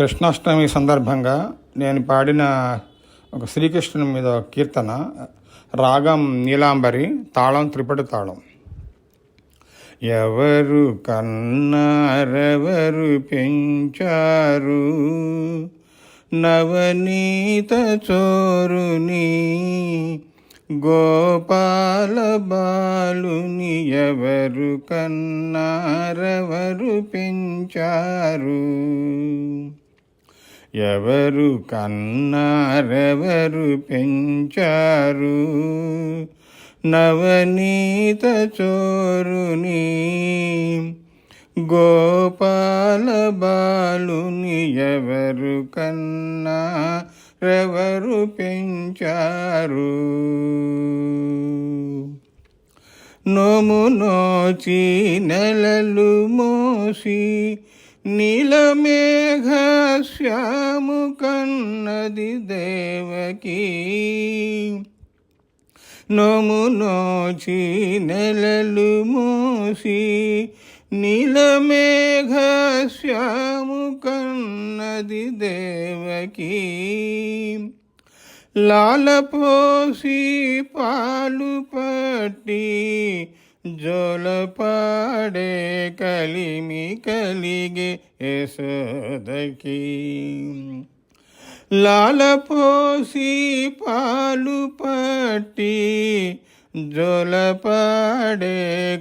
కృష్ణాష్టమి సందర్భంగా నేను పాడిన ఒక శ్రీకృష్ణుని మీద కీర్తన రాగం నీలాంబరి తాళం త్రిపటి తాళం. ఎవరు కన్నారెవరు పెంచారు నవనీత చోరుని గోపాల బాలుని ఎవరు కన్నారెవరు పెంచారు? ఎవరు కన్నారెవరు పెంచారు? నవనీత చోరుని గోపాల బాలుని ఎవరు కన్నా రెవరు పెంచారు? నోము నోచి నెలలు మోసి నీలమేఘ శ్యాము కన్నది దేవకీ. నోము నోచి నెలలు మోసి నీలమేఘ శ్యాము కన్నది దేవకి. లాలపోసి పాలు పట్టి జోలపాడే కలిమి కలిగే యశోదకి లాలపోసి పాలు పట్టి జోలపాడే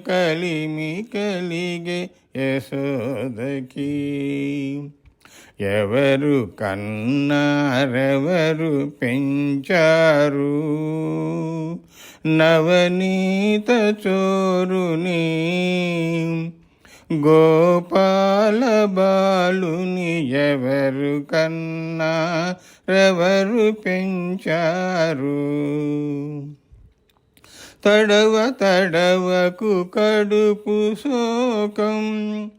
కలిమి కలిగే యశోదకి ఎవరు కన్నారెవరు పెంచారు? నవనీత చోరుని గోపాల బాలుని ఎవరు కన్నా రెవరు పెంచారు? తడవ తడవకు కడుపు శోకం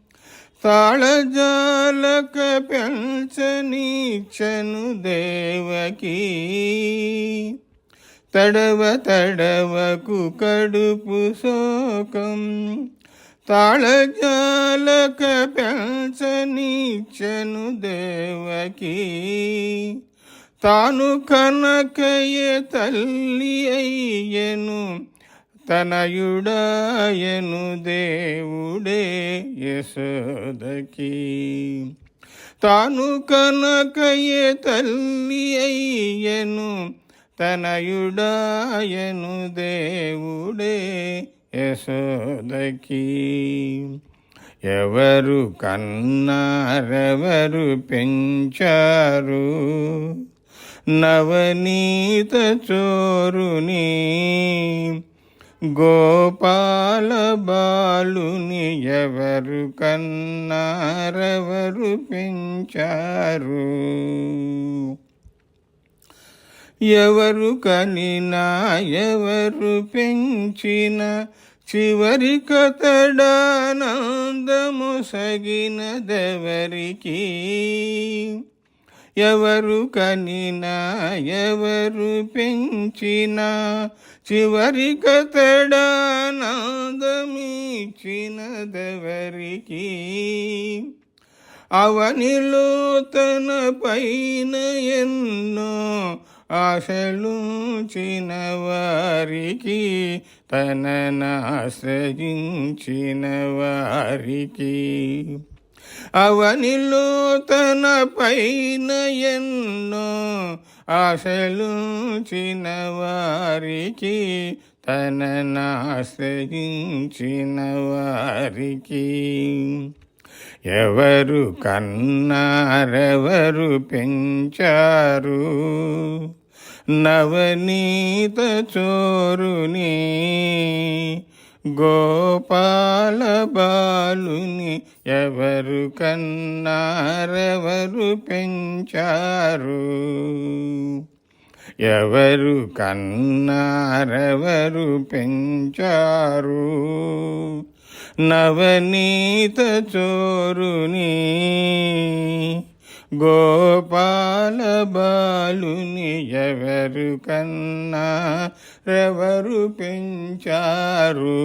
తాళజాలక పెంచనీచను దేవకి. తడవ తడవకు కడుపు శోకం తాళజాలక పెంచనీచను దేవకి. తాను కనకయ తల్లి అయ్యను తనయుడాయను దేవుడే యశోదకి. తాను కనకయ తల్లి అయ్యను తనయుడాయను దేవుడే యశోదకి ఎవరు కన్నారెవరు పెంచారు? నవనీత చోరుని గోపాల బాలుని ఎవరు కన్నారెవరు పెంచారు? ఎవరు కనినా ఎవరు పెంచిన చివరి కతడానందము సగినదెవరికి? ఎవరు కనినా ఎవరు పెంచినా చివరి కతడానందమిచ్చినదెవరికి అవనిలో తన పైన ఎన్నో ఆశలుంచిన వారికి తననాశ్రయించిన వారికి అవనిలో తన పైన ఎన్నో ఆశలుంచిన వారికి తననాశ్రయించిన వారికి ఎవరు కన్నారెవరు పెంచారు? నవనీత చోరుని గోపాల బాలుని ఎవరు కన్నారెవరు పెంచారు? ఎవరు కన్నారెవరు పెంచారు? నవనీత చోరుని గోపాల బాలుని ఎవరు కన్నా రెవరు పెంచారు?